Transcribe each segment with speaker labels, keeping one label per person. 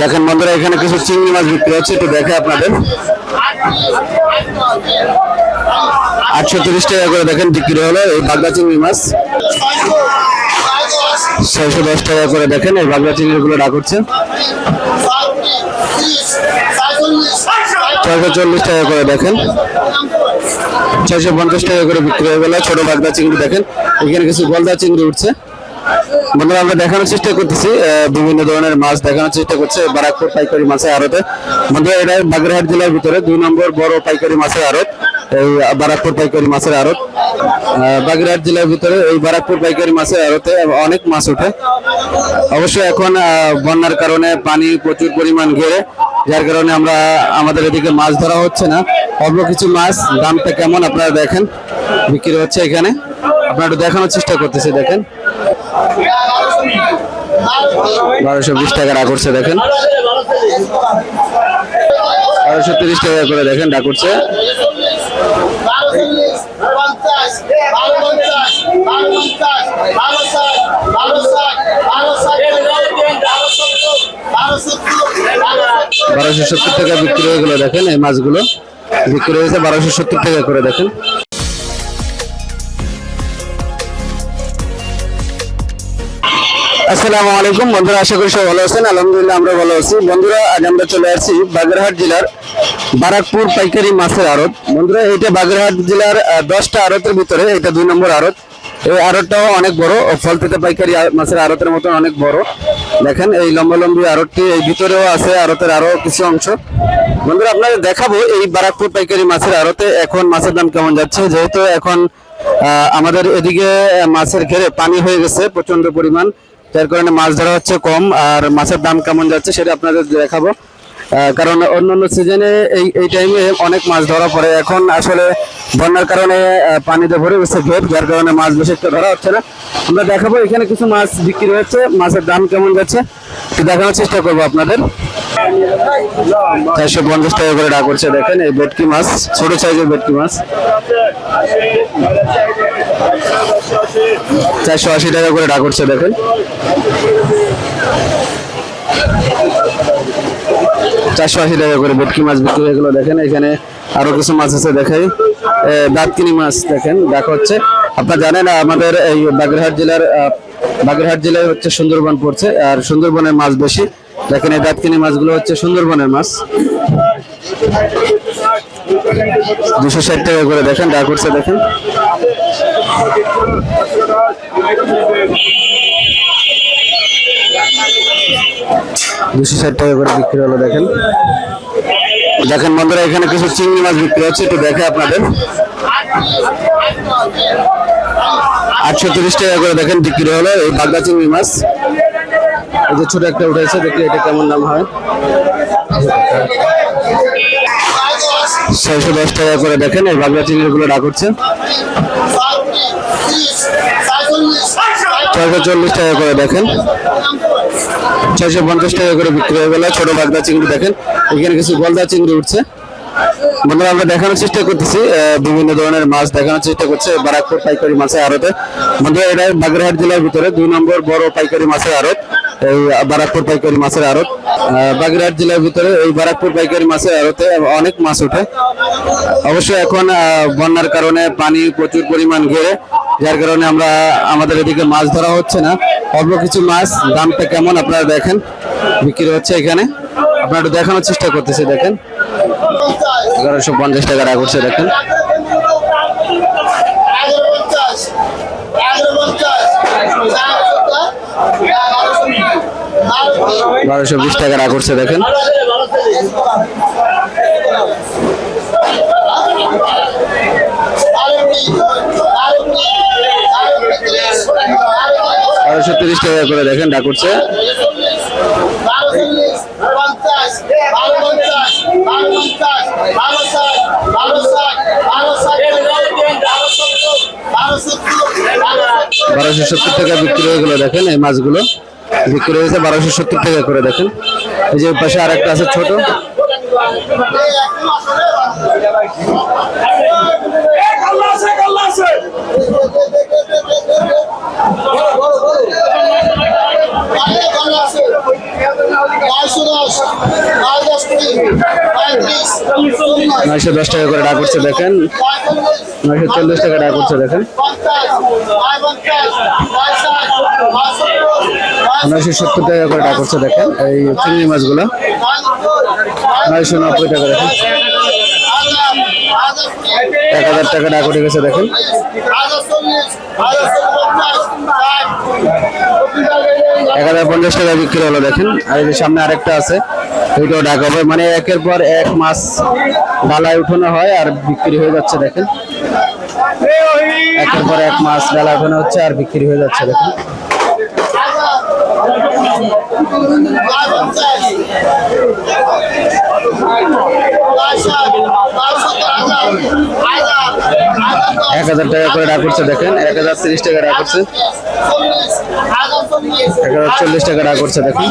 Speaker 1: দেখেন বন্ধুরা, এখানে কিছু চিংড়ি মাছ বিক্রি হচ্ছে, একটু দেখে আপনাদের। আটশো তিরিশ টাকা করে দেখেন বিক্রি হলো এই বাগদা চিংড়ি মাছ। ছয়শো দশ টাকা করে দেখেন এই বাগদা চিংড়ি গুলো ডাক হচ্ছে। ছয়শো চল্লিশ টাকা করে দেখেন। ছয়শো পঞ্চাশ টাকা করে বিক্রি হয়ে গেল ছোট বাগদা চিংড়ি দেখেন। এখানে কিছু গলদা চিংড়ি উঠছে। বন্ধুরা, আমরা দেখানোর চেষ্টা করতেছি বিভিন্ন ধরনের মাছ দেখানোর চেষ্টা করছে বারাকপুর পাইকারি মাছের আড়তে। বন্ধুরা, এটা বাগেরহাট জেলার ভিতরে, দুই নম্বর বড় পাইকারি মাছের আড়ত, এই বারাকপুর পাইকারি মাছের আড়ত। বাগেরহাট জেলার ভিতরে এই বারাকপুর পাইকারি মাছের আড়তে অনেক মাছ ওঠে। অবশ্যই এখন বন্যার কারণে পানি প্রচুর পরিমাণ ঘেরে, যার কারণে আমরা আমাদের এদিকে মাছ ধরা হচ্ছে না। অল্প কিছু মাছ, দামটা কেমন আপনারা দেখেন? বিক্রি হচ্ছে এখানে। আপনারা একটু দেখানোর চেষ্টা করতেছি, দেখেন। বারোশো বিশ টাকা করছে দেখেন। বারোশো তিরিশ টাকা করে, দেখেন, ডাক করছে বারোশো সত্তর টাকা বিক্রি হয়ে গেলো, দেখেন, এই মাছগুলো। বিক্রি হয়েছে বারোশো সত্তর টাকা করে, দেখেন। আসসালামু আলাইকুম। বন্ধুরা, আশা করি সবাই ভালো আছেন। আলহামদুলিল্লাহ, আমরা ভালো আছি। বন্ধুরা, আজ আমরা চলে আসছি বাগেরহাট জেলার বারাকপুর পাইকারি মাছের আড়ত। বন্ধুরা, এইটা বাগেরহাট জেলার দশটা আড়তের ভিতরে, এটা দুই নম্বর আড়ত। এই আড়তটাও অনেক বড়। ফলতেতে পাইকারি মাছের আড়তের মতো অনেক বড়। দেখেন, এই লম্বা লম্বি আড়তটি, এই ভিতরেও আছে আড়তের আরও কিছু অংশ। বন্ধুরা, আপনাদের দেখাবো এই বারাকপুর পাইকারি মাছের আড়তে এখন মাছের দাম কেমন যাচ্ছে। যেহেতু এখন আমাদের এদিকে মাছের ঘেরে পানি হয়ে গেছে প্রচণ্ড পরিমাণ। যার কারণে মাছ ধরা হচ্ছে কম, আর মাছের দাম কেমন যাচ্ছে সেটা আপনাদের দেখাবো। কারণ অন্য অন্য সিজনে এই এই টাইমে অনেক মাছ ধরা পড়ে। এখন আসলে বন্যার কারণে পানিতে ভরে গেছে ভেদ যার কারণে মাছ বেশি একটা ধরা হচ্ছে না। আমরা দেখাবো এখানে কিছু মাছ বিক্রি হচ্ছে মাছের দাম কেমন যাচ্ছে দেখানোর চেষ্টা করব আপনাদের। চারশো পঞ্চাশ টাকা করে ডাক করছে, দেখেন এই ভেটকি মাছ, ছোট সাইজের ভেটকি মাছ। চারশো আশি টাকা করে ডাক করছে, দেখেন। চারশো আশি টাকা করে ভেটকি মাছ বিক্রি হয়ে গেলো, দেখেন। এখানে আরও কিছু মাছ আছে, দেখাই। দাঁতকিনি মাছ, দেখেন, দেখা হচ্ছে। আপনারা জানেন, আমাদের এই বাগেরহাট জেলার বাগেরহাট জেলায় হচ্ছে সুন্দরবন পড়ছে, আর সুন্দরবনের মাছ বেশি। দেখেন এই দাঁতকিনি মাছগুলো হচ্ছে সুন্দরবনের মাছ। দুশো ষাট টাকা করে দেখেন ডাক করছে দেখেন। দুশো ষাট টাকা করে বিক্রি হলো, দেখেন। দেখেন বন্ধুরা, এখানে কিছু চিংড়ি মাছ বিক্রি হচ্ছে, একটু দেখে আপনাদের। আটশো তিরিশ টাকা করে দেখেন বিক্রি হলো, এই বাগদা চিংড়ি মাছ। এই যে ছোট একটা উঠেছে দেখি এটা কেমন দাম হয়। ছয়শো দশ টাকা করে দেখেন, এই বাগদা চিংড়ি গুলো ডাক হচ্ছে। ছয়শো চল্লিশ টাকা করে দেখেন। ছয়শো পঞ্চাশ টাকা করে বিক্রি হয়ে গেল, ছোট বাগদা চিংড়ি দেখেন। এখানে কিছু গলদা চিংড়ি উঠছে। বন্ধুরা, আমরা দেখানোর চেষ্টা করতেছি বিভিন্ন ধরনের মাছ দেখানোর চেষ্টা করছে, বারাকপুর পাইকারি মাছের আড়তে। বন্ধুরা, এটা বাগেরহাট জেলার ভিতরে, দুই নম্বর বড় পাইকারি মাছের আড়ত। এই বারাকপুর পাইকারি মাছের আড়ত। বাগেরহাট জেলার ভিতরে এই বারাকপুর পাইকারি মাছের আড়তে অনেক মাছ ওঠে। অবশ্যই এখন বন্যার কারণে পানি প্রচুর পরিমাণ ঘেরে, যার কারণে আমরা আমাদের এদিকে মাছ ধরা হচ্ছে না। অল্প কিছু মাছ, দামটা কেমন আপনারা দেখেন? বিক্রি হচ্ছে এখানে। আপনারা একটু দেখানোর চেষ্টা করতেছি, দেখেন। এগারোশো পঞ্চাশ টাকা রাখ করছে দেখেন। বারোশো বিশ টাকা রাখ করছে, দেখেন। বারোশো তিরিশ টাকা করে, দেখেন ডাক করছে। বারোশো সত্তর টাকা বিক্রি হয়ে গেলো, দেখেন, এই মাছগুলো। বিক্রি হয়েছে বারোশো সত্তর টাকা করে, দেখেন। এই যে পাশে আর একটা আছে ছোট। নয়শো দশ টাকা করে ডাক করছে দেখেন। নয়শো চল্লিশ টাকা ডাক করছে দেখেন। নয়শো সত্তর টাকা করে ডাক করছে দেখেন। এই চিংড়ি মাছগুলো নয়শো নব্বই টাকা দেখেন। এক হাজার টাকা ডাক উঠে গেছে দেখেন। এক হাজার পঞ্চাশ টাকা বিক্রি হলো দেখেন। আর এই যে সামনে আরেকটা আছে ওইটাও ডাক হবে। মানে একের পর এক মাছ ডালায় উঠানো হয় আর বিক্রি হয়ে যাচ্ছে দেখেন। একের পর এক মাছ ডালা উঠানো হচ্ছে আর বিক্রি হয়ে যাচ্ছে দেখেন। হাজার হাজার এক হাজার টাকা করে ডাক করছে, দেখেন। এক হাজার তিরিশ টাকা ডাক করছে। এক হাজার চল্লিশ টাকা ডাক করছে, দেখেন।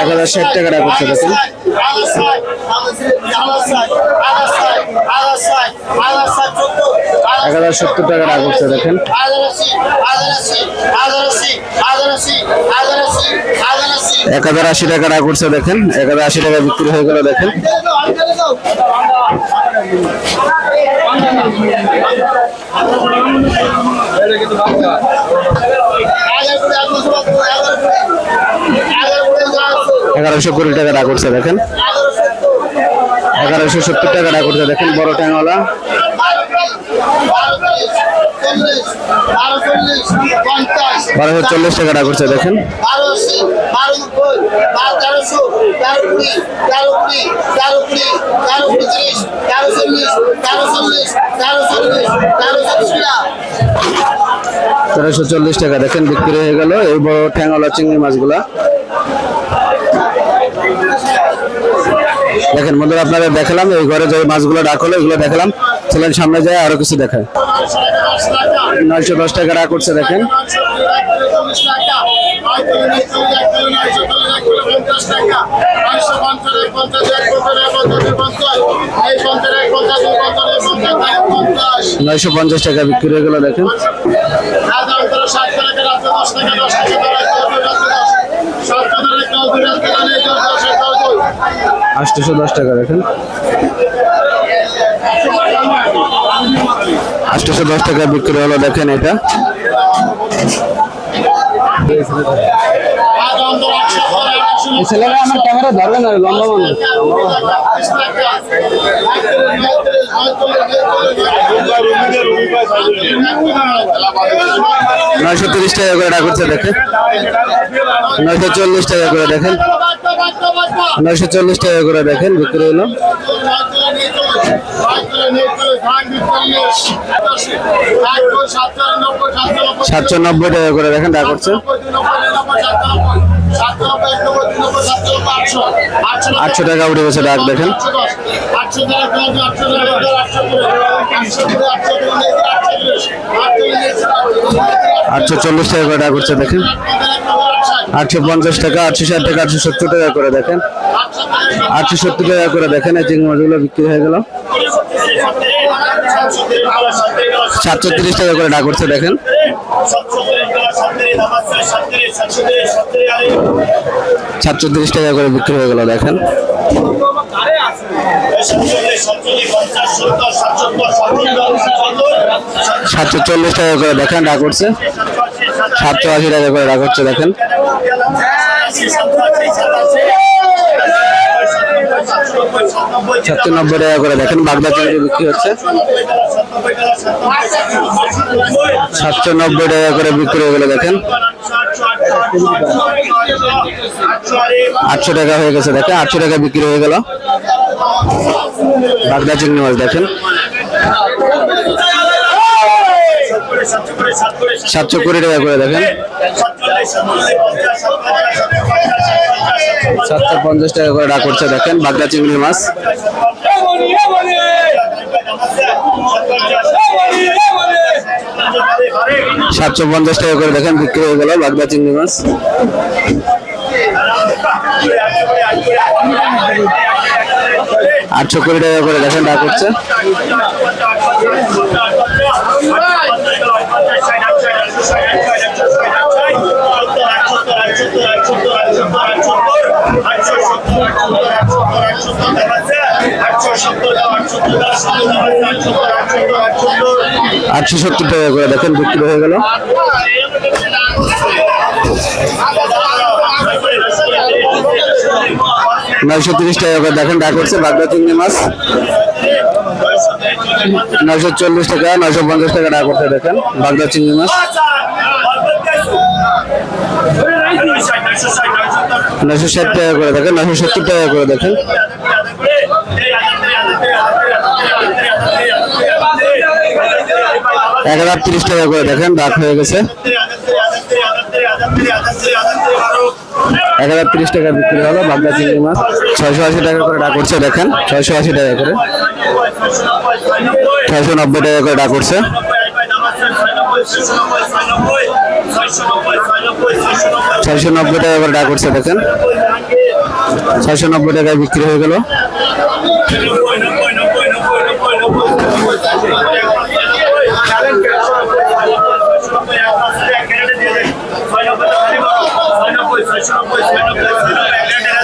Speaker 1: এক হাজার ষাট টাকা ডাক করছে, দেখেন। এক হাজার সত্তর টাকা ডাক করছে, দেখেন। এক হাজার আশি টাকা ডাক করছে, দেখেন। এক হাজার আশি টাকা বিক্রি হয়ে গেল, দেখেন। এগারোশো কুড়ি টাকা ডাক করছে, দেখেন। এগারোশো সত্তর টাকা ডাক করছে, দেখেন, বড় ট্যাংওয়ালা। বারোশো চল্লিশ টাকা ডাক করছে, দেখেন।
Speaker 2: নব্বই বারো তেরোশো তেরো কুড়ি তেরো কুড়ি তেরো কুড়ি তেরো কুড়ি তিরিশ তেরো চল্লিশ তেরো চল্লিশ তেরো চল্লিশ তেরো চল্লিশ
Speaker 1: তেরোশো চল্লিশ টাকা দেখেন বিক্রি হয়ে গেল এই বড় ঠ্যাংওয়ালা চিংড়ি মাছগুলা। দেখেন বন্ধুরা আপনাদের দেখালাম এই ঘরে যে মাছগুলো ডাক হলো এগুলো দেখালাম। চলেন সামনে যায় আরও কিছু দেখায় নয়শো দশ টাকা ডাক করছে দেখেন। নয়শো পঞ্চাশ টাকা বিক্রি হয়ে গেল দেখেন। আটশোশো দশ টাকা দেখেন। আটশোশো দশ টাকা বিক্রি হলো দেখেন এটা। ছেলেরা আমার ক্যামেরা ধরবে না লম্বা মানুষ নয়শো তিরিশ টাকা করে করছে দেখেন। নয়শো চল্লিশ টাকা করে দেখেন। নয়শো চল্লিশ টাকা করে দেখেন, বিক্রি হলো। সাতশো নব্বই টাকা করে দেখেন, ডাক করছে আটশো টাকা উঠে গেছে ডাক দেখেন। আটশো চল্লিশ টাকা করে টাকা করছে দেখেন। আটশো পঞ্চাশ টাকা, আটশো ষাট টাকা, আটশো সত্তর টাকা করে দেখেন। আটশো সত্তর টাকা করে দেখেন, এই চিংড়ি মাছগুলো বিক্রি হয়ে গেল। সাতশো তিরিশ টাকা করে ডাক করছে দেখেন। সাতশো তিরিশ টাকা করে বিক্রি হয়ে গেল, দেখেন। সাতশো চল্লিশ টাকা করে, দেখেন, ডাক করছে সাতশো আশি টাকা করে ডাক হচ্ছে দেখেন। সাতশো নব্বই টাকা করে দেখেন, বাগদা চিংড়ি বিক্রি হচ্ছে। সাতশো নব্বই টাকা করে বিক্রি হয়ে গেলে, দেখেন। আটশো টাকা হয়ে গেছে, দেখেন, আটশো টাকা বিক্রি হয়ে গেল। বাগদা চিংড়ি মাছ, দেখেন। সাতশো কুড়ি টাকা করে দেখেন। সাতশো পঞ্চাশ টাকা করে ডাক করছে, দেখেন, বাগদা চিংড়ি মাছ। সাতশো পঞ্চাশ টাকা করে দেখেন, বিক্রি হয়ে গেল বাগদা চিংড়ি মাছ। আটশো কুড়ি টাকা করে দেখেন ডাক করছে। আটশো সত্তর টাকা করে দেখেন, বিক্রি হয়ে গেল। নয়শো তিরিশ টাকা করে দেখেন, ডাক করছে বাগদা চিংড়ি মাছ। নয়শো চল্লিশ টাকা, নয়শো পঞ্চাশ টাকা ডাক করছে দেখেন, বাগদা চিংড়ি মাছ। নয়শো ষাট টাকা করে দেখেন, নয়শো সত্তর টাকা করে দেখেন। এক হাজার তিরিশ টাকা করে দেখেন ডাক হয়ে গেছে। এক হাজার তিরিশ টাকা বিক্রি হলো বাগদা চিংড়ি মাছ। ছয়শো আশি টাকা করে ডাক করছে দেখেন। ছয়শো আশি টাকা করে। ছয়শো নব্বই টাকা করে ডাক করছে ছয়শো নব্বই টাকা করে ডাক করছে দেখেন। ছয়শো নব্বই টাকায় বিক্রি হয়ে গেল।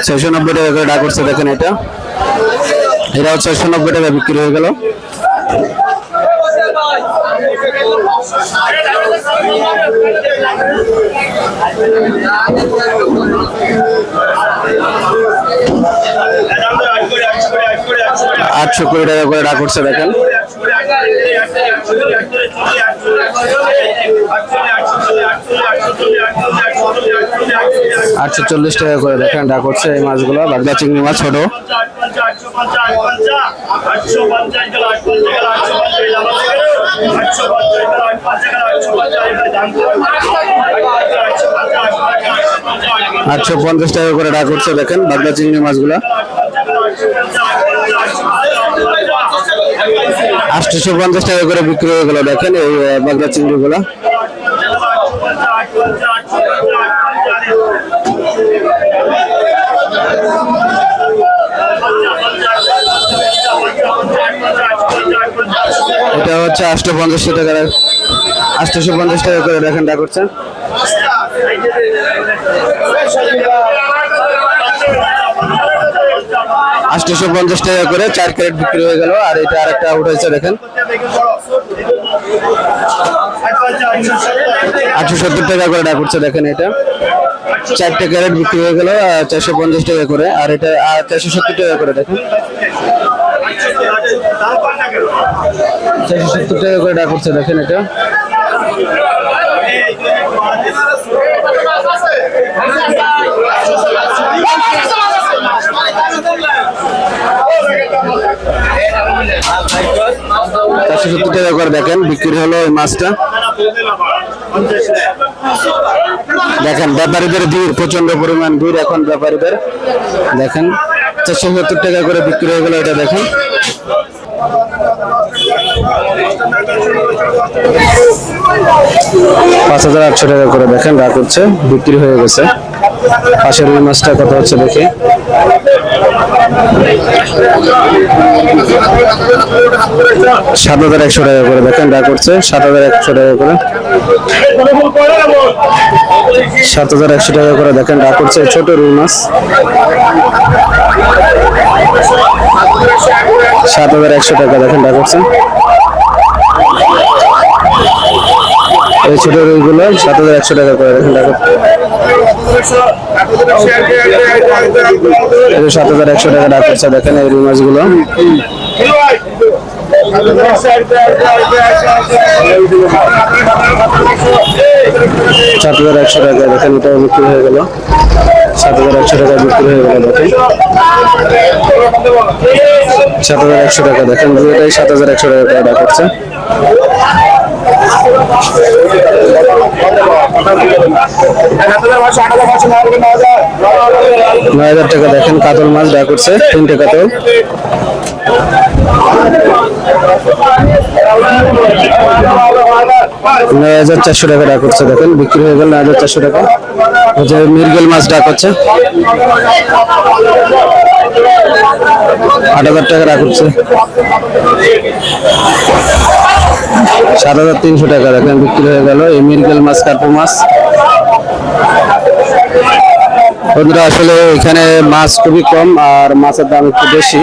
Speaker 1: ছয়শো নব্বই টাকা করে ডাক করছে দেখেন এটা এটাও ছয়শো নব্বই টাকা বিক্রি হয়ে গেল আটশো কুড়ি টাকা করে ডাক করছে দেখেন আটশো চল্লিশ টাকা করে দেখেন, ডাক করছে এই মাছগুলো, বাগদা চিংড়ি মাছ ছোট। আটশো পঞ্চাশ টাকা করে ডাক করছে দেখেন, বাগদা চিংড়ি মাছগুলো। আটশোশো পঞ্চাশ টাকা করে বিক্রি হয়ে গেল, দেখেন, এই বাগদা চিংড়িগুলো এটা হচ্ছে আটশো পঞ্চাশ টাকা আটশোশো পঞ্চাশ টাকা করে দেখেন ডাক করছে। আটশোশো পঞ্চাশ টাকা করে চার ক্যারেট বিক্রি হয়ে গেল, আর এটা আরেকটা উঠেছে দেখেন। আটশো সত্তর টাকা করে ডাক উঠছে দেখেন এটা। চারটে ক্যারেট বিক্রি হয়ে গেল চারশো পঞ্চাশ টাকা করে, আর এটা চারশো সত্তর টাকা করে দেখেন। চারশো সত্তর টাকা করে ডাক উঠছে, দেখেন এটা। চারশো সত্তর টাকা করে দেখেন, বিক্রি হলো এই মাছটা। দেখেন, ব্যাপারীদের ভিড় প্রচণ্ড পরিমাণ ভিড় এখন ব্যাপারীদের। দেখেন। চারশো সত্তর টাকা করে বিক্রি হয়ে গেল এটা দেখেন। পাঁচ হাজার আটশো টাকা করে দেখেন, রাগ হচ্ছে, বিক্রি হয়ে গেছে। পাশের রুই মাছটা কত হচ্ছে দেখি। সাত হাজার একশো টাকা করে দেখেন রাখ করছে সাত হাজার একশো টাকা করে। সাত হাজার একশো টাকা করে দেখেন রাখ করছে ছোট রুই মাছ। সাত হাজার একশো টাকা দেখেন রাখ করছে এই ছোট রুইগুলো সাত হাজার একশো টাকা করে দেখেন রাখ এই সাত হাজার একশো টাকা রাখ করছে দেখেন এই রুই মাছগুলো। সাত হাজার একশো টাকা দেখেন এটা বিক্রি হয়ে গেল। সাত হাজার একশো টাকা বিক্রি হয়ে গেল দেখেন। সাত হাজার একশো টাকা। দেখেন দুটোটাই সাত হাজার একশো টাকা করে করছে। নয় হাজার টাকা দেখেন কাতল মাছ ডাক করছে, তিনটে কাতল। নয় হাজার চারশো টাকা ডাক করছে, দেখেন বিক্রি হয়ে গেল নয় হাজার চারশো টাকা। মিরগেল মাছ ডাক হচ্ছে আট হাজার টাকা ডাক হচ্ছে। সাত হাজার তিনশো টাকা, দেখেন, বিক্রি হয়ে গেল। এই মিরগেল মাছ কার্পু মাছ। বন্ধুরা, আসলে এখানে মাছ খুবই কম আর মাছের দাম একটু বেশি।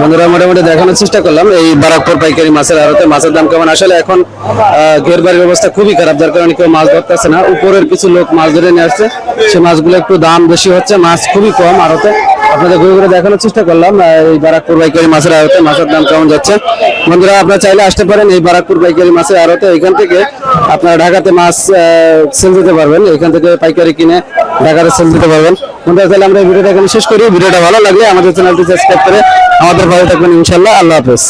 Speaker 1: বন্ধুরা, মোটামুটি দেখানোর চেষ্টা করলাম। এই বারাকপুর পাইকারি মাছের আড়তে মাছের দাম কেমন? আসলে এখন ঘেরবাড়ির অবস্থা খুবই খারাপ, যার কারণে কেউ মাছ ধরতেছে না। উপরের কিছু লোক মাছ ধরে নিয়ে আসছে। সে মাছগুলো একটু দাম বেশি হচ্ছে, মাছ খুবই কম আড়তে। আপনাদের ঘুরে ঘুরে দেখানোর চেষ্টা করলাম এই বারাকপুর পাইকারি মাছের আড়তে, মাছের দাম কেমন যাচ্ছে। বন্ধুরা, আপনারা চাইলে আসতে পারেন এই বারাকপুর পাইকারি মাছের আড়তে। এখান থেকে আপনারা ঢাকাতে মাছ সেল দিতে পারবেন। এখান থেকে পাইকারি কিনে ঢাকাতে সেল দিতে পারবেন। বন্ধুরা, তাহলে আমরা এই ভিডিওটা এখানে শেষ করি। ভিডিওটা ভালো লাগলে আমাদের চ্যানেলটি সাবস্ক্রাইব করে আমাদের ভালো থাকবেন ইনশাল্লাহ আল্লাহ হাফেজ।